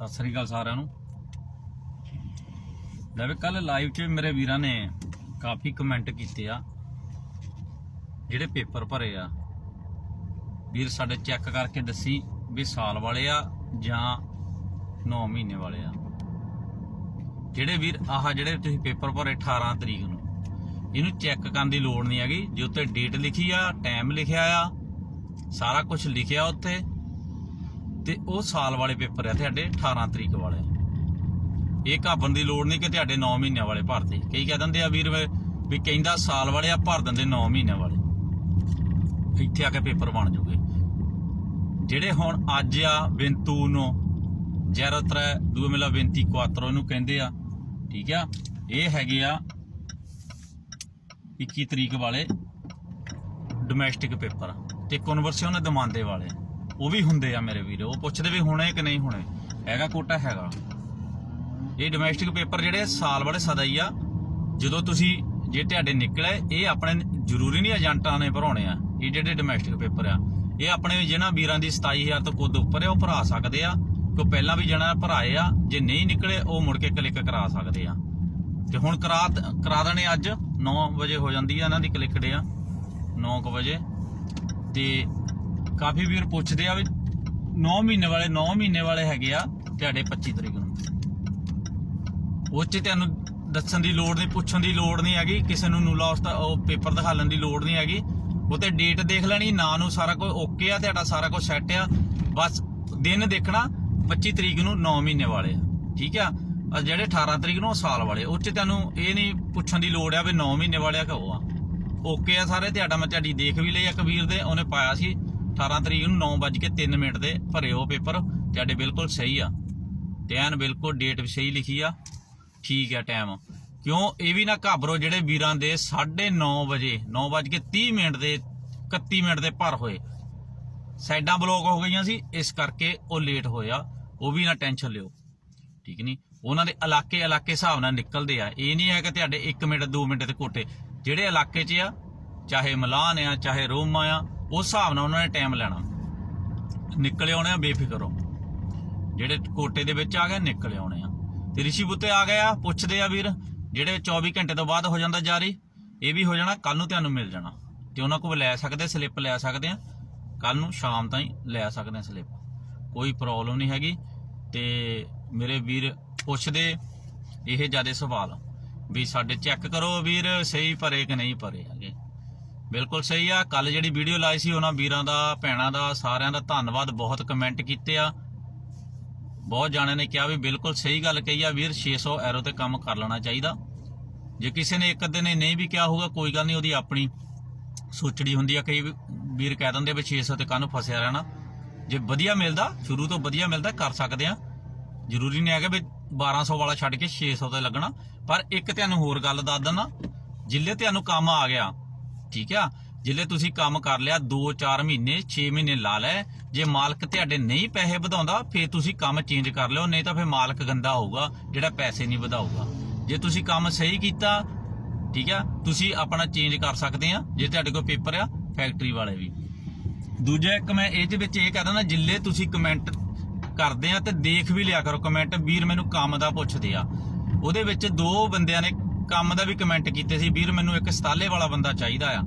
ਸਤਿ ਸ੍ਰੀ ਅਕਾਲ ਸਾਰਿਆਂ ਨੂੰ। ਲੈ ਵੀ ਕੱਲ ਲਾਈਵ 'ਚ ਮੇਰੇ ਵੀਰਾਂ ਨੇ ਕਾਫੀ ਕਮੈਂਟ ਕੀਤੇ ਆ, ਜਿਹੜੇ ਪੇਪਰ ਭਰੇ ਆ। ਵੀਰ ਸਾਡੇ ਚੈੱਕ ਕਰਕੇ ਦੱਸੀ ਵੀ ਸਾਲ ਵਾਲੇ ਆ ਜਾਂ 9 ਮਹੀਨੇ ਵਾਲੇ ਆ। ਜਿਹੜੇ ਵੀਰ ਆਹ ਜਿਹੜੇ ਤੁਸੀਂ ਪੇਪਰ ਭਰੇ 18 ਤਰੀਕ ਨੂੰ, ਇਹਨੂੰ ਚੈੱਕ ਕਰਨ ਦੀ ਲੋੜ ਨਹੀਂ ਹੈਗੀ। ਜੇ ਉੱਤੇ ਡੇਟ ਲਿਖੀ ਆ ਟਾਈਮ ਲਿਖਿਆ ਆ, ਸਾਰਾ ਕੁਝ ਲਿਖਿਆ ਉੱਤੇ ਤੇ ਉਹ ਸਾਲ ਵਾਲੇ ਪੇਪਰ ਆ ਤੁਹਾਡੇ 18 ਤਰੀਕ ਵਾਲੇ। ਇਹ ਘਾਬਣ ਦੀ ਲੋੜ ਨਹੀਂ ਕਿ ਤੁਹਾਡੇ 9 ਮਹੀਨਿਆਂ ਵਾਲੇ ਭਰਦੇ। ਕਈ ਕਹਿ ਦਿੰਦੇ ਆ ਵੀਰ ਵੀ ਕਹਿੰਦਾ ਸਾਲ ਵਾਲੇ ਆ, ਭਰ ਦਿੰਦੇ 9 ਮਹੀਨਿਆਂ ਵਾਲੇ। ਇੱਥੇ ਆ ਕੇ ਪੇਪਰ ਬਣ ਜੂਗੇ। ਜਿਹੜੇ ਹੁਣ ਅੱਜ ਆ ਬਿੰਤੂ ਨੂੰ 03 ਦੂਏ ਮੇਲਾ 24 ਇਹਨੂੰ ਕਹਿੰਦੇ ਆ, ਠੀਕ ਆ, ਇਹ ਹੈਗੇ ਆ 21 ਤਰੀਕ ਵਾਲੇ ਡੋਮੈਸਟਿਕ ਪੇਪਰ। ਤੇ ਕਨਵਰਸੀਅਨ ਦਮਾਂਦੇ ਵਾਲੇ। ਉਹ ਵੀ ਹੁੰਦੇ ਆ ਮੇਰੇ ਵੀਰੋ, ਉਹ ਪੁੱਛਦੇ ਵੀ ਹੋਣੇ ਕਿ ਨਹੀਂ ਹੋਣੇ। ਹੈਗਾ ਕੋਟਾ, ਹੈਗਾ। ਇਹ ਡੋਮੈਸਟਿਕ ਪੇਪਰ ਜਿਹੜੇ ਸਾਲ ਵਾਲੇ ਸਦਾ ਹੀ ਆ, ਜਦੋਂ ਤੁਸੀਂ, ਜੇ ਤੁਹਾਡੇ ਨਿਕਲੇ, ਇਹ ਆਪਣੇ ਜ਼ਰੂਰੀ ਨਹੀਂ ਏਜੰਟਾਂ ਨੇ ਭਰਾਉਣੇ ਆ, ਇਹ ਜਿਹੜੇ ਡੋਮੈਸਟਿਕ ਪੇਪਰ ਆ। ਇਹ ਆਪਣੇ ਜਿਹਨਾਂ ਵੀਰਾਂ ਦੀ 27000 ਤੋਂ ਕੁੱਦ ਉੱਪਰ ਆ, ਉਹ ਭਰਾ ਸਕਦੇ ਆ ਕੋ ਪਹਿਲਾਂ ਵੀ ਜਣਾ ਭਰਾਏ ਆ, ਜੇ ਨਹੀਂ ਨਿਕਲੇ, ਉਹ ਮੁੜ ਕੇ ਕਲਿੱਕ ਕਰਾ ਸਕਦੇ ਆ। ਤੇ ਹੁਣ ਕਰਾ ਕਰਾ ਦੇਣੇ ਅੱਜ 9 ਵਜੇ ਹੋ ਜਾਂਦੀ ਆ, ਇਹਨਾਂ ਦੀ ਕਲਿੱਕ ਡੇ ਆ 9 ਵਜੇ। ਤੇ ਕਾਫੀ ਵੀਰ ਪੁੱਛਦੇ ਆ ਵੀ 9 ਮਹੀਨੇ ਵਾਲੇ 9 ਮਹੀਨੇ ਵਾਲੇ ਹੈਗੇ ਆ ਤੁਹਾਡੇ 25 ਤਰੀਕ ਨੂੰ। ਉਹ ਚ ਤੁਹਾਨੂੰ ਦੱਸਣ ਦੀ ਲੋੜ ਨਹੀਂ, ਪੁੱਛਣ ਦੀ ਲੋੜ ਨਹੀਂ ਹੈਗੀ, ਕਿਸੇ ਨੂੰ ਨੂੰ ਲਾਸਟ ਉਹ ਪੇਪਰ ਦਿਖਾਉਣ ਦੀ ਲੋੜ ਨਹੀਂ ਹੈਗੀ। ਉਹ ਤੇ ਡੇਟ ਦੇਖ ਲੈਣੀ, ਨਾਂ ਨੂੰ ਸਾਰਾ ਕੁਝ ਓਕੇ ਆ, ਤੁਹਾਡਾ ਸਾਰਾ ਕੁਝ ਸੈੱਟ ਆ। ਬਸ ਦਿਨ ਦੇਖਣਾ 25 ਤਰੀਕ ਨੂੰ 9 ਮਹੀਨੇ ਵਾਲੇ ਆ, ਠੀਕ ਆ? ਆ ਜਿਹੜੇ 18 ਤਰੀਕ ਨੂੰ ਉਹ ਸਾਲ ਵਾਲੇ, ਉਹ ਚ ਤੁਹਾਨੂੰ ਇਹ ਨਹੀਂ ਪੁੱਛਣ ਦੀ ਲੋੜ ਆ ਵੀ 9 ਮਹੀਨੇ ਵਾਲੇ ਆ ਕਿ ਉਹ ਆ। ਓਕੇ ਆ ਸਾਰੇ, ਤੁਹਾਡਾ ਮੈਂ ਤੁਹਾਡੀ ਦੇਖ ਵੀ ਲਈ ਆ ਕਬੀਰ ਦੇ, ਉਹਨੇ ਪਾਇਆ ਸੀ। 18 ਤਰੀਕ ਨੂੰ 9:03 ਮਿੰਟ ਦੇ ਭਰੇ ਉਹ ਪੇਪਰ। ਤੁਹਾਡੇ ਬਿਲਕੁਲ ਸਹੀ ਆ। ਟੈਨ ਬਿਲਕੁਲ ਡੇਟ ਵੀ ਸਹੀ ਲਿਖੀ ਆ। ਠੀਕ ਆ ਟਾਈਮ ਕਿਉਂ? ਇਹ ਵੀ ਨਾ ਘਾਬਰੋ ਜਿਹੜੇ ਵੀਰਾਂ ਦੇ 9:30 ਵਜੇ 9:30 ਮਿੰਟ ਦੇ 31 ਮਿੰਟ ਦੇ ਭਰ ਹੋਏ। ਸਾਈਡਾਂ ਬਲੌਕ ਹੋ ਗਈਆਂ ਸੀ, ਇਸ ਕਰਕੇ ਉਹ ਲੇਟ ਹੋਇਆ ਉਹ ਵੀ ਨਾ ਟੈਨਸ਼ਨ ਲਿਓ। ਠੀਕ ਨਹੀਂ ਉਹਨਾਂ ਦੇ ਇਲਾਕੇ ਇਲਾਕੇ ਹਿਸਾਬ ਨਾਲ ਨਿਕਲਦੇ ਆ। ਇਹ ਨਹੀਂ ਹੈ ਕਿ ਤੁਹਾਡੇ 1 ਮਿੰਟ 2 ਮਿੰਟ ਤੇ ਕੋਟੇ। ਜਿਹੜੇ ਇਲਾਕੇ 'ਚ ਆ, ਚਾਹੇ ਮਲਾਨ ਆ, ਚਾਹੇ ਰੋਮਾ ਆ ਉਸ ਹਿਸਾਬ ਨਾਲ ਉਹਨਾਂ ਨੇ ਟਾਈਮ ਲੈਣਾ। ਨਿਕਲੇ ਆਉਣੇ ਆ ਬੇਫਿਕਰ। ਹੋ ਜਿਹੜੇ ਕੋਟੇ ਦੇ ਵਿੱਚ ਆ ਗਏ, ਨਿਕਲੇ ਆਉਣੇ ਆ। ਤੇ ਰਿਸ਼ੀ ਬੁੱਤੇ ਆ ਗਏ ਆ, ਪੁੱਛਦੇ ਆ ਵੀਰ, ਜਿਹੜੇ 24 ਘੰਟੇ ਤੋਂ ਬਾਅਦ ਹੋ ਜਾਂਦਾ ਜਾਰੀ, ਇਹ ਵੀ ਹੋ ਜਾਣਾ ਕੱਲ ਨੂੰ ਤੁਹਾਨੂੰ ਮਿਲ ਜਾਣਾ। ਤੇ ਉਹਨਾਂ ਕੋਲ ਲੈ ਸਕਦੇ ਸਲਿੱਪ ਲੈ ਸਕਦੇ ਆ। ਕੱਲ ਨੂੰ ਸ਼ਾਮ ਤਾਈਂ ਲੈ ਸਕਦੇ ਆ ਸਲਿੱਪ ਕੋਈ ਪ੍ਰੋਬਲਮ ਨਹੀਂ ਹੈਗੀ। ਤੇ ਮੇਰੇ ਵੀਰ ਪੁੱਛਦੇ, ਇਹ ਜ਼ਿਆਦਾ ਸਵਾਲ ਵੀ ਸਾਡੇ ਚੈੱਕ ਕਰੋ ਵੀਰ, ਸਹੀ ਭਰੇ ਕਿ ਨਹੀਂ ਭਰੇ ਹੈਗੇ। ਬਿਲਕੁਲ ਸਹੀ ਆ। ਕੱਲ ਜਿਹੜੀ ਵੀਡੀਓ ਲਾਈ ਸੀ, ਉਹਨਾਂ ਵੀਰਾਂ ਦਾ, ਭੈਣਾਂ ਦਾ, ਸਾਰਿਆਂ ਦਾ ਧੰਨਵਾਦ, ਬਹੁਤ ਕਮੈਂਟ ਕੀਤੇ ਆ। ਬਹੁਤ ਜਾਣਿਆਂ ਨੇ ਕਿਹਾ ਵੀ ਬਿਲਕੁਲ ਸਹੀ ਗੱਲ ਕਹੀ ਆ। ਵੀਰ 600 ਐਰੋ ਤੇ ਕੰਮ ਕਰ ਲੈਣਾ ਚਾਹੀਦਾ। ਜੇ ਕਿਸੇ ਨੇ ਇੱਕ ਅੱਧੇ ਨੇ ਨਹੀਂ ਵੀ ਕਿਹਾ ਹੋਊਗਾ, ਕੋਈ ਗੱਲ ਨਹੀਂ, ਉਹਦੀ ਆਪਣੀ ਸੋਚੜੀ ਹੁੰਦੀ ਆ। ਕਈ ਵੀਰ ਕਹਿ ਦਿੰਦੇ ਵੀ 600 ਤੇ ਕਾਹਨੂੰ ਫਸਿਆ ਰਹਿਣਾ। ਜੇ ਵਧੀਆ ਮਿਲਦਾ, ਸ਼ੁਰੂ ਤੋਂ ਵਧੀਆ ਮਿਲਦਾ, ਕਰ ਸਕਦੇ ਆ। ਜ਼ਰੂਰੀ ਨਹੀਂ ਹੈਗਾ ਵੀ 1200 ਵਾਲਾ ਛੱਡ ਕੇ 600 ਤੇ ਲੱਗਣਾ। ਪਰ ਇੱਕ ਤੁਹਾਨੂੰ ਹੋਰ ਗੱਲ ਦੱਸ ਦਿੰਦਾ, ਜਿੱਲੇ ਤੁਹਾਨੂੰ ਕੰਮ ਆ ਗਿਆ ਠੀਕ ਆ? ਜਿੱਲੇ ਤੁਸੀਂ ਕੰਮ ਕਰ ਲਿਆ 2-4 ਮਹੀਨੇ 6 ਮਹੀਨੇ ਲਾ ਲੈ। ਜੇ ਮਾਲਕ ਤੁਹਾਡੇ ਨਹੀਂ ਪੈਸੇ ਵਧਾਉਂਦਾ, ਫੇਰ ਤੁਸੀਂ ਕੰਮ ਚੇਂਜ ਕਰ ਲਿਓ, ਨਹੀਂ ਤਾਂ ਫੇਰ ਮਾਲਕ ਗੰਦਾ ਹੋਊਗਾ, ਜਿਹੜਾ ਪੈਸੇ ਨਹੀਂ ਵਧਾਊਗਾ। ਜੇ ਤੁਸੀਂ ਕੰਮ ਸਹੀ ਕੀਤਾ, ਠੀਕ ਆ? ਤੁਸੀਂ ਆਪਣਾ ਚੇਂਜ ਕਰ ਸਕਦੇ ਆ, ਜੇ ਤੁਹਾਡੇ ਕੋਲ ਪੇਪਰ ਆ, ਫੈਕਟਰੀ ਵਾਲੇ ਵੀ। ਦੂਜਾ ਇੱਕ ਮੈਂ ਇਹ ਦੇ ਵਿੱਚ ਇਹ ਕਹਿ ਦਿੰਦਾ, ਜਿੱਲੇ ਤੁਸੀਂ ਕਮੈਂਟ ਕਰਦੇ ਆ, ਤੇ ਦੇਖ ਵੀ ਲਿਆ ਕਰੋ। ਕਮੈਂਟ ਵੀਰ ਮੈਨੂੰ ਕੰਮ ਦਾ ਪੁੱਛਦੇ ਆ। ਉਹਦੇ ਵਿੱਚ ਦੋ ਬੰਦਿਆਂ ਨੇ ਕੰਮ ਦਾ ਵੀ ਕਮੈਂਟ ਕੀਤੇ ਸੀ, ਵੀਰ ਮੈਨੂੰ ਇੱਕ ਸਤਾਲੇ ਵਾਲਾ ਬੰਦਾ ਚਾਹੀਦਾ ਆ।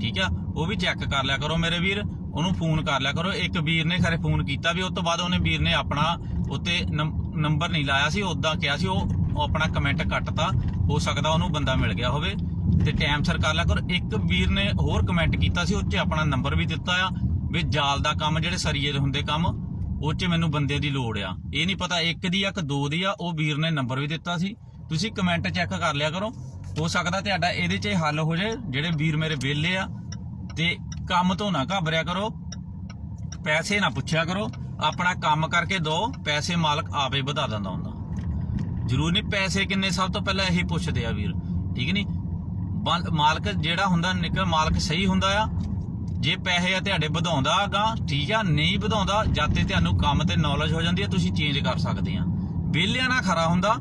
ਠੀਕ ਆ? ਉਹ ਵੀ ਚੈੱਕ ਕਰ ਲਿਆ ਕਰੋ ਮੇਰੇ ਵੀਰ, ਉਹਨੂੰ ਫੋਨ ਕਰ ਲਿਆ ਕਰੋ। ਇੱਕ ਵੀਰ ਨੇ ਖਰੇ ਫੋਨ ਕੀਤਾ ਵੀ, ਉਸ ਤੋਂ ਬਾਅਦ ਉਹਨੇ ਵੀਰ ਨੇ ਆਪਣਾ ਉੱਤੇ ਨੰਬਰ ਨਹੀਂ ਲਾਇਆ ਸੀ ਉਦਾਂ ਕਿਹਾ ਸੀ, ਉਹ ਆਪਣਾ ਕਮੈਂਟ ਕੱਟਤਾ, ਹੋ ਸਕਦਾ ਉਹਨੂੰ ਬੰਦਾ ਮਿਲ ਗਿਆ ਹੋਵੇ। ਤੇ ਟਾਈਮ ਸਰ ਕਰ ਲਿਆ ਕਰੋ। ਇੱਕ ਵੀਰ ਨੇ ਹੋਰ ਕਮੈਂਟ ਕੀਤਾ ਸੀ, ਉਹ 'ਚ ਆਪਣਾ ਨੰਬਰ ਵੀ ਦਿੱਤਾ ਆ, ਵੀ ਜਾਲ ਦਾ ਕੰਮ ਜਿਹੜੇ ਸਰੀਏ ਦੇ ਹੁੰਦੇ ਕੰਮ, ਉਹ 'ਚ ਮੈਨੂੰ ਬੰਦੇ ਦੀ ਲੋੜ ਆ। ਇਹ ਨਹੀਂ ਪਤਾ, ਇੱਕ ਦੀ ਆ ਕਿ ਦੋ ਦੀ ਆ, ਉਹ ਵੀਰ ਨੇ ਨੰਬਰ ਵੀ ਦਿੱਤਾ ਸੀ। ਤੁਸੀਂ ਕਮੈਂਟ ਚੈੱਕ ਕਰ ਲਿਆ ਕਰੋ। ਹੋ ਸਕਦਾ ਤੁਹਾਡਾ ਇਹਦੇ 'ਚ ਹੱਲ ਹੋ ਜਾਏ, ਜਿਹੜੇ ਵੀਰ ਮੇਰੇ ਵਿਹਲੇ ਆ, ਤੇ ਕੰਮ ਤੋਂ ਨਾ ਘਾਬਰਿਆ ਕਰੋ। ਪੈਸੇ ਨਾ ਪੁੱਛਿਆ ਕਰੋ। ਆਪਣਾ ਕੰਮ ਕਰਕੇ ਦੋ, ਪੈਸੇ ਮਾਲਕ ਆਪੇ ਵਧਾ ਦਿੰਦਾ ਹੁੰਦਾ। ਜ਼ਰੂਰ ਨਹੀਂ ਪੈਸੇ ਕਿੰਨੇ, ਸਭ ਤੋਂ ਪਹਿਲਾਂ ਇਹੀ ਪੁੱਛਦੇ ਆ ਵੀਰ। ਠੀਕ ਨਹੀਂ? ਬੰਦ- ਮਾਲਕ ਜਿਹੜਾ ਹੁੰਦਾ, ਨਿਕਲ ਮਾਲਕ ਸਹੀ ਹੁੰਦਾ ਆ। ਜੇ ਪੈਸੇ ਆ ਤੁਹਾਡੇ ਵਧਾਉਂਦਾ ਵਧਾਉਂਦਾਗਾ ਠੀਕ ਆ, ਨਹੀਂ ਵਧਾਉਂਦਾ ਜਦ ਤੇ ਤੁਹਾਨੂੰ ਕੰਮ ਤੇ ਨੌਲੇਜ ਹੋ ਜਾਂਦੀ ਹੈ ਤੁਸੀਂ ਚੇਂਜ ਕਰ ਸਕਦੇ ਆ। ਵਿਹਲਿਆਂ ਨਾਲ ਖਰਾ ਹੁੰਦਾ।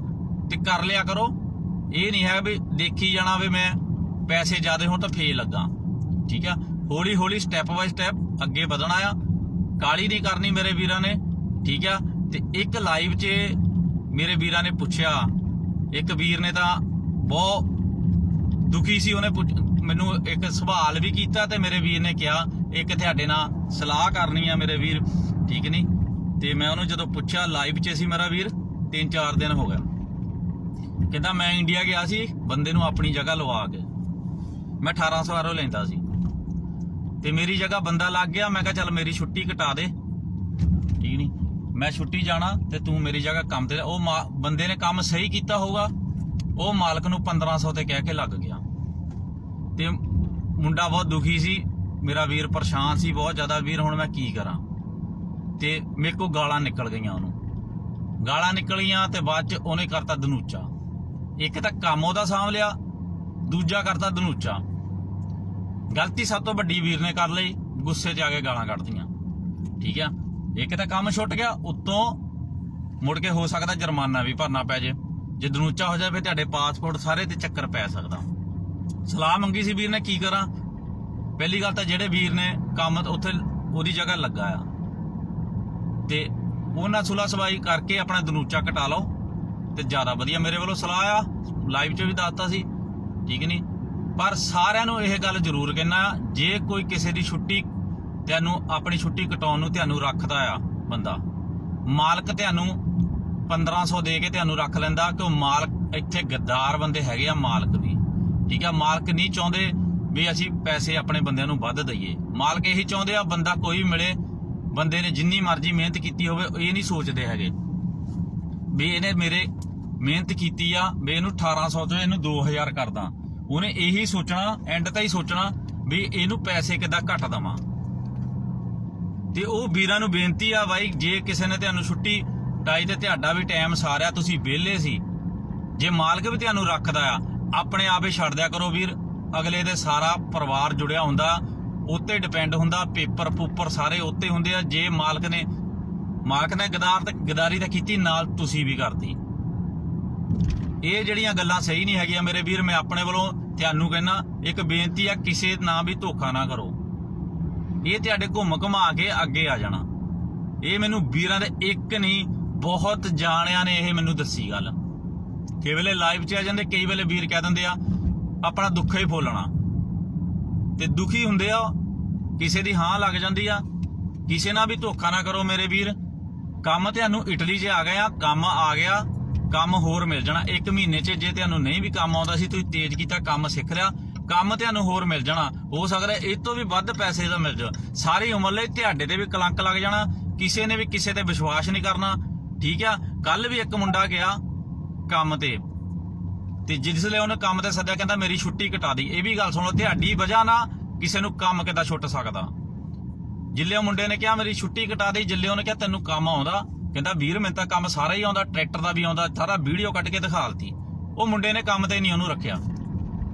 ਤੇ ਕਰ ਲਿਆ ਕਰੋ। ਇਹ ਨਹੀਂ ਹੈ ਵੀ ਦੇਖੀ ਜਾਣਾ ਵੀ ਮੈਂ ਪੈਸੇ ਜ਼ਿਆਦੇ ਹੋਣ ਤਾਂ ਫੇਲ ਲੱਗਾ। ਠੀਕ ਆ? ਹੌਲੀ ਹੌਲੀ ਸਟੈਪ ਬਾਈ ਸਟੈਪ ਅੱਗੇ ਵਧਣਾ ਆ। ਕਾਲੀ ਨਹੀਂ ਕਰਨੀ ਮੇਰੇ ਵੀਰਾਂ ਨੇ। ਠੀਕ ਆ? ਤੇ ਇੱਕ ਲਾਈਵ 'ਚ ਮੇਰੇ ਵੀਰਾਂ ਨੇ ਪੁੱਛਿਆ। ਇੱਕ ਵੀਰ ਨੇ ਤਾਂ ਬਹੁਤ ਦੁਖੀ ਸੀ, ਉਹਨੇ ਪੁੱਛ- ਮੈਨੂੰ ਇੱਕ ਸਵਾਲ ਵੀ ਕੀਤਾ ਤੇ ਮੇਰੇ ਵੀਰ ਨੇ ਕਿਹਾ, ਇੱਕ ਤੁਹਾਡੇ ਨਾਲ ਸਲਾਹ ਕਰਨੀ ਆ ਮੇਰੇ ਵੀਰ। ਠੀਕ ਨਹੀਂ? ਤੇ ਮੈਂ ਉਹਨੂੰ ਜਦੋਂ ਪੁੱਛਿਆ ਲਾਈਵ 'ਚ ਸੀ ਮੇਰਾ ਵੀਰ 3-4 ਦਿਨ ਹੋ ਗਿਆ ਕਹਿੰਦਾ ਮੈਂ ਇੰਡੀਆ ਗਿਆ ਸੀ, ਬੰਦੇ ਨੂੰ ਆਪਣੀ ਜਗ੍ਹਾ ਲਵਾ ਕੇ। ਮੈਂ 1800 ਆਰੋ ਲੈਂਦਾ ਸੀ। ਤੇ ਮੇਰੀ ਜਗ੍ਹਾ ਬੰਦਾ ਲੱਗ ਗਿਆ, ਮੈਂ ਕਿਹਾ ਚੱਲ ਮੇਰੀ ਛੁੱਟੀ ਕਟਾ ਦੇ। ਠੀਕ ਨਹੀਂ ਮੈਂ ਛੁੱਟੀ ਜਾਣਾ ਤੇ ਤੂੰ ਮੇਰੀ ਜਗ੍ਹਾ ਕੰਮ ਤੇ ਉਹ ਮਾ- ਬੰਦੇ ਨੇ ਕੰਮ ਸਹੀ ਕੀਤਾ ਹੋਊਗਾ। ਉਹ ਮਾਲਕ ਨੂੰ 1500 ਤੇ ਕਹਿ ਕੇ ਲੱਗ ਗਿਆ। ਤੇ ਮੁੰਡਾ ਬਹੁਤ ਦੁਖੀ ਸੀ। ਮੇਰਾ ਵੀਰ ਪਰੇਸ਼ਾਨ ਸੀ, ਬਹੁਤ ਜ਼ਿਆਦਾ। ਵੀਰ, ਹੁਣ ਮੈਂ ਕੀ ਕਰਾਂ? ਤੇ ਮੇਰੇ ਕੋ ਗਾਲਾਂ ਨਿਕਲ ਗਈਆਂ ਉਹਨੂੰ। ਗਾਲਾਂ ਨਿਕਲੀਆਂ ਤੇ ਬਾਅਦ ਚ ਉਹਨੇ ਕਰਤਾ ਦਨੂਚਾ ਇੱਕ ਤਾਂ ਕੰਮ ਉਹਦਾ ਸਾਂਭ ਲਿਆ, ਦੂਜਾ ਕਰਤਾ ਦਨੂਚਾ। ਗਲਤੀ ਸਭ ਤੋਂ ਵੱਡੀ ਵੀਰ ਨੇ ਕਰ ਲਈ, ਗੁੱਸੇ 'ਚ ਆ ਕੇ ਗਾਲਾਂ ਕੱਢਦੀਆਂ ਠੀਕ ਆ? ਇੱਕ ਤਾਂ ਕੰਮ ਛੁੱਟ ਗਿਆ, ਉੱਤੋਂ ਮੁੜ ਕੇ ਹੋ ਸਕਦਾ ਜੁਰਮਾਨਾ ਵੀ ਭਰਨਾ ਪੈ ਜੇ। ਜੇ ਦਨੂਚਾ ਹੋ ਜਾਵੇ ਤੁਹਾਡੇ ਪਾਸਪੋਰਟ ਸਾਰੇ ਤੇ ਚੱਕਰ ਪੈ ਸਕਦਾ। ਸਲਾਹ ਮੰਗੀ ਸੀ ਵੀਰ ਨੇ, ਕੀ ਕਰਾਂ? ਪਹਿਲੀ ਗੱਲ ਤਾਂ ਜਿਹੜੇ ਵੀਰ ਨੇ ਕੰਮ ਉੱਥੇ ਉਹਦੀ ਜਗ੍ਹਾ ਲੱਗਾ ਆ। ਤੇ ਉਹਨਾਂ ਸੁਲਾ ਸਵਾਈ ਕਰਕੇ ਆਪਣਾ ਦਨੂਚਾ ਕਟਾ ਲਓ। ਤੇ ਜ਼ਿਆਦਾ ਵਧੀਆ ਮੇਰੇ ਵੱਲੋਂ ਸਲਾਹ ਆ। ਲਾਈਵ 'ਚ ਵੀ ਦੱਸਤਾ ਸੀ। ਠੀਕ ਨਹੀਂ ਪਰ ਸਾਰਿਆਂ ਨੂੰ ਇਹ ਗੱਲ ਜ਼ਰੂਰ ਕਹਿਣਾ ਜੇ ਕੋਈ ਕਿਸੇ ਦੀ ਛੁੱਟੀ ਤੁਹਾਨੂੰ, ਆਪਣੀ ਛੁੱਟੀ ਕਟਾਉਣ ਨੂੰ ਤੁਹਾਨੂੰ ਰੱਖਦਾ ਆ ਬੰਦਾ, ਮਾਲਕ ਤੁਹਾਨੂੰ 1500 ਦੇ ਕੇ ਤੁਹਾਨੂੰ ਰੱਖ ਲੈਂਦਾ ਕਿ ਉਹ ਮਾਲਕ ਇੱਥੇ ਗੱਦਾਰ ਬੰਦੇ ਹੈਗੇ ਆ ਮਾਲਕ ਵੀ। ਠੀਕ ਆ? ਮਾਲਕ ਨਹੀਂ ਚਾਹੁੰਦੇ ਵੀ ਅਸੀਂ ਪੈਸੇ ਆਪਣੇ ਬੰਦਿਆਂ ਨੂੰ ਵੱਧ ਦਈਏ। ਮਾਲਕ ਇਹੀ ਚਾਹੁੰਦੇ ਆ, ਬੰਦਾ ਕੋਈ ਵੀ ਮਿਲੇ, ਬੰਦੇ ਨੇ ਜਿੰਨੀ ਮਰਜ਼ੀ ਮਿਹਨਤ ਕੀਤੀ ਹੋਵੇ, ਇਹ ਨਹੀਂ ਸੋਚਦੇ ਹੈਗੇ। ਵੀ ਇਹਨੇ ਮੇਰੇ ਮਿਹਨਤ ਕੀਤੀ ਆ, ਵੀ ਇਹਨੂੰ 1800 ਤੋਂ ਇਹਨੂੰ 2000 ਕਰਦਾ ਉਹਨੇ ਇਹੀ ਸੋਚਣਾ ਐਂਡ ਤਾਂ ਹੀ ਸੋਚਣਾ ਵੀ ਇਹਨੂੰ ਪੈਸੇ ਕਿੱਦਾਂ ਘੱਟ ਦਵਾਂ। ਤੇ ਉਹ ਵੀਰਾਂ ਨੂੰ ਬੇਨਤੀ ਆ ਬਾਈ, ਜੇ ਕਿਸੇ ਨੇ ਤੁਹਾਨੂੰ ਛੁੱਟੀ ਟਾਈ ਤੇ ਤੁਹਾਡਾ ਵੀ ਟਾਈਮ ਸਾਰਿਆ, ਤੁਸੀਂ ਵਿਹਲੇ ਸੀ। ਜੇ ਮਾਲਕ ਵੀ ਤੁਹਾਨੂੰ ਰੱਖਦਾ ਆ, ਆਪਣੇ ਆਪੇ ਛੱਡ ਦਿਆ ਕਰੋ ਵੀਰ। ਅਗਲੇ ਦੇ ਸਾਰਾ ਪਰਿਵਾਰ ਜੁੜਿਆ ਹੁੰਦਾ, ਉੱਤੇ ਡਿਪੈਂਡ ਹੁੰਦਾ ਪੇਪਰ ਪੂਪਰ ਸਾਰੇ ਉੱਤੇ ਹੁੰਦੇ ਆ। ਜੇ ਮਾਲਕ ਨੇ ਮਾਲਕ ਨੇ ਗਦਾਰ ਤੇ ਗਦਾਰੀ ਤਾਂ ਕੀਤੀ, ਨਾਲ ਤੁਸੀਂ ਵੀ ਕਰਤੀ। ਇਹ ਜਿਹੜੀਆਂ ਗੱਲਾਂ ਸਹੀ ਨਹੀਂ ਹੈਗੀਆਂ ਮੇਰੇ ਵੀਰ, ਮੈਂ ਆਪਣੇ ਵੱਲੋਂ ਤੁਹਾਨੂੰ ਕਹਿਣਾ ਇੱਕ ਬੇਨਤੀ ਆ, ਕਿਸੇ ਨਾਲ ਵੀ ਧੋਖਾ ਨਾ ਕਰੋ। ਇਹ ਤੁਹਾਡੇ ਘੁੰਮ ਘੁਮਾ ਕੇ ਅੱਗੇ ਆ ਜਾਣਾ। ਇਹ ਮੈਨੂੰ ਵੀਰਾਂ ਦੇ ਇੱਕ ਨਹੀਂ, ਬਹੁਤ ਜਾਣਿਆਂ ਨੇ ਇਹ ਮੈਨੂੰ ਦੱਸੀ ਗੱਲ। ਕਈ ਵੇਲੇ ਲਾਈਵ 'ਚ ਆ ਜਾਂਦੇ, ਕਈ ਵੇਲੇ ਵੀਰ ਕਹਿ ਦਿੰਦੇ ਆ, ਆਪਣਾ ਦੁੱਖ ਹੀ ਫੋਲਣਾ ਤੇ ਦੁਖੀ ਹੁੰਦੇ ਆ, ਕਿਸੇ ਦੀ ਹਾਂ ਲੱਗ ਜਾਂਦੀ ਆ। ਕਿਸੇ ਨਾਲ ਵੀ ਧੋਖਾ ਨਾ ਕਰੋ ਮੇਰੇ ਵੀਰ। ਕੰਮ ਤੁਹਾਨੂੰ ਇਟਲੀ 'ਚ ਆ ਗਿਆ, ਕੰਮ ਆ ਗਿਆ, ਕੰਮ ਹੋਰ ਮਿਲ ਜਾਣਾ। ਇੱਕ ਮਹੀਨੇ 'ਚ ਜੇ ਤੁਹਾਨੂੰ ਨਹੀਂ ਵੀ ਕੰਮ ਆਉਂਦਾ ਸੀ, ਤੁਸੀਂ ਤੇਜ਼ ਕੀਤਾ, ਕੰਮ ਸਿੱਖ ਲਿਆ, ਕੰਮ ਤੁਹਾਨੂੰ ਹੋਰ ਮਿਲ ਜਾਣਾ। ਹੋ ਸਕਦਾ ਇਹ ਤੋਂ ਵੀ ਵੱਧ ਪੈਸੇ ਦਾ ਮਿਲ ਜਾ ਸਾਰੀ ਉਮਰ ਲਈ ਤੁਹਾਡੇ ਤੇ ਵੀ ਕਲੰਕ ਲੱਗ ਜਾਣਾ, ਕਿਸੇ ਨੇ ਵੀ ਕਿਸੇ ਤੇ ਵਿਸ਼ਵਾਸ ਨਹੀਂ ਕਰਨਾ, ਠੀਕ ਆ? ਕੱਲ ਵੀ ਇੱਕ ਮੁੰਡਾ ਗਿਆ ਕੰਮ ਤੇ। ਤੇ ਜਿਸਲੇ ਉਹਨੇ ਕੰਮ ਤੇ ਸੱਦਿਆ, ਕਹਿੰਦਾ ਮੇਰੀ ਛੁੱਟੀ ਕਟਾ ਦੀ। ਇਹ ਵੀ ਗੱਲ ਸੁਣੋ ਤੁਹਾਡੀ ਵਜ੍ਹਾ ਨਾਲ ਕਿਸੇ ਨੂੰ ਕੰਮ ਕਿੱਦਾਂ ਛੁੱਟ ਸਕਦਾ। ਜਿੱਲੇ ਉਹ ਮੁੰਡੇ ਨੇ ਕਿਹਾ, ਮੇਰੀ ਛੁੱਟੀ ਕਟਾ ਦੇ ਜਿੱਲੇ ਉਹਨੇ ਕਿਹਾ, ਤੈਨੂੰ ਕੰਮ ਆਉਂਦਾ। ਕਹਿੰਦਾ, ਵੀਰ, ਮੈਨੂੰ ਤਾਂ ਕੰਮ ਸਾਰਾ ਹੀ ਆਉਂਦਾ, ਟਰੈਕਟਰ ਦਾ ਵੀ ਆਉਂਦਾ, ਸਾਰਾ ਵੀਡੀਓ ਕੱਢ ਕੇ ਦਿਖਾ ਦਿੱਤੀ। ਉਹ ਮੁੰਡੇ ਨੇ ਕੰਮ ਤੇ ਨਹੀਂ ਉਹਨੂੰ ਰੱਖਿਆ।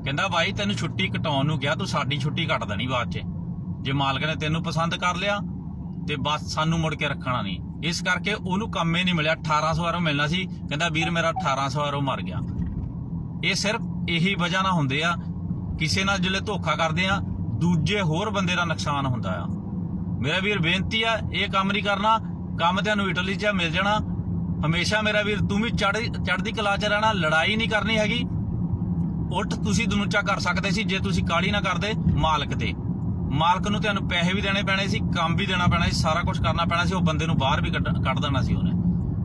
ਕਹਿੰਦਾ, ਬਾਈ, ਤੈਨੂੰ ਛੁੱਟੀ ਕਟਾਉਣ ਨੂੰ ਗਿਆ ਤੂੰ ਸਾਡੀ ਛੁੱਟੀ ਕੱਟ ਦੇਣੀ ਬਾਅਦ 'ਚ। ਜੇ ਮਾਲਕ ਨੇ ਤੈਨੂੰ ਪਸੰਦ ਕਰ ਲਿਆ, ਤੇ ਬਸ ਸਾਨੂੰ ਮੁੜ ਕੇ ਰੱਖਣਾ ਨਹੀਂ। ਇਸ ਕਰਕੇ ਉਹਨੂੰ ਕੰਮ ਹੀ ਨਹੀਂ ਮਿਲਿਆ। 1800 ਵਾਰੋਂ ਮਿਲਣਾ ਸੀ। ਕਹਿੰਦਾ, ਵੀਰ, ਮੇਰਾ 1800 ਵਾਰੋਂ ਮਰ ਗਿਆ। ਇਹ ਸਿਰਫ ਇਹੀ ਵਜ੍ਹਾ ਨਾਲ ਹੁੰਦੇ ਆ। ਕਿਸੇ ਨਾਲ ਜਿਹੜੇ ਧੋਖਾ ਕਰਦੇ ਆ, ਦੂਜੇ ਹੋਰ ਬੰਦੇ ਦਾ ਨੁਕਸਾਨ ਹੁੰਦਾ ਆ। ਮੇਰਾ ਵੀਰ ਬੇਨਤੀ ਆ, ਇਹ ਕੰਮ ਨਹੀਂ ਕਰਨਾ, ਕੰਮ ਤੁਹਾਨੂੰ ਇਟਲੀ 'ਚ ਮਿਲ ਜਾਣਾ। ਹਮੇਸ਼ਾ ਮੇਰਾ ਵੀਰ, ਤੂੰ ਵੀ ਚੜ੍ਹ, ਚੜ੍ਹਦੀ ਕਲਾ 'ਚ ਰਹਿਣਾ, ਲੜਾਈ ਨਹੀਂ ਕਰਨੀ ਹੈਗੀ। ਉਲਟ ਤੁਸੀਂ ਦਨੂਚਾ ਕਰ ਸਕਦੇ ਸੀ, ਜੇ ਤੁਸੀਂ ਕਾਲੀ ਨਾ ਕਰਦੇ, ਮਾਲਕ ਤੇ। ਮਾਲਕ ਨੂੰ ਤੁਹਾਨੂੰ ਪੈਸੇ ਵੀ ਦੇਣੇ ਪੈਣੇ ਸੀ, ਕੰਮ ਵੀ ਦੇਣਾ ਪੈਣਾ ਸੀ, ਸਾਰਾ ਕੁਝ ਕਰਨਾ ਪੈਣਾ ਸੀ, ਉਹ ਬੰਦੇ ਨੂੰ ਬਾਹਰ ਵੀ ਕੱਢ ਕੱਢ ਦੇਣਾ ਸੀ ਉਹਨੇ।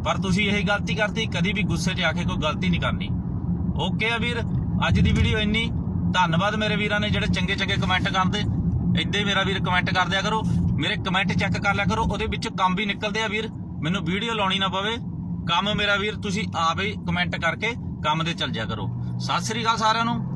ਪਰ ਤੁਸੀਂ ਇਹ ਗਲਤੀ ਕਰਤੀ, ਕਦੀ ਵੀ ਗੁੱਸੇ 'ਚ ਆ ਕੇ ਕੋਈ ਗਲਤੀ ਨਹੀਂ ਕਰਨੀ। ਓਕੇ ਆ ਵੀਰ, ਅੱਜ ਦੀ ਵੀਡੀਓ ਇੰਨੀ। ਧੰਨਵਾਦ ਮੇਰੇ ਵੀਰਾਂ ਨੇ ਜਿਹੜੇ ਚੰਗੇ ਚੰਗੇ ਕਮੈਂਟ ਕਰਦੇ। ਏਦਾਂ ਹੀ ਮੇਰਾ ਵੀਰ ਕਮੈਂਟ ਕਰ ਦਿਆ ਕਰੋ। ਮੇਰੇ ਕਮੈਂਟ ਚੈੱਕ ਕਰ ਲਿਆ ਕਰੋ, ਉਹਦੇ ਵਿੱਚ ਕੰਮ ਵੀ ਨਿਕਲਦੇ ਆ ਵੀਰ। ਮੈਨੂੰ ਵੀਡੀਓ ਲਾਉਣੀ ਨਾ ਪਵੇ। ਕੰਮ ਮੇਰਾ ਵੀਰ, ਤੁਸੀਂ ਆਪ ਹੀ ਕਮੈਂਟ ਕਰਕੇ ਕੰਮ ਦੇ ਚੱਲ ਜਾ ਕਰੋ। ਸਤਿ ਸ੍ਰੀ ਅਕਾਲ ਸਾਰਿਆਂ ਨੂੰ।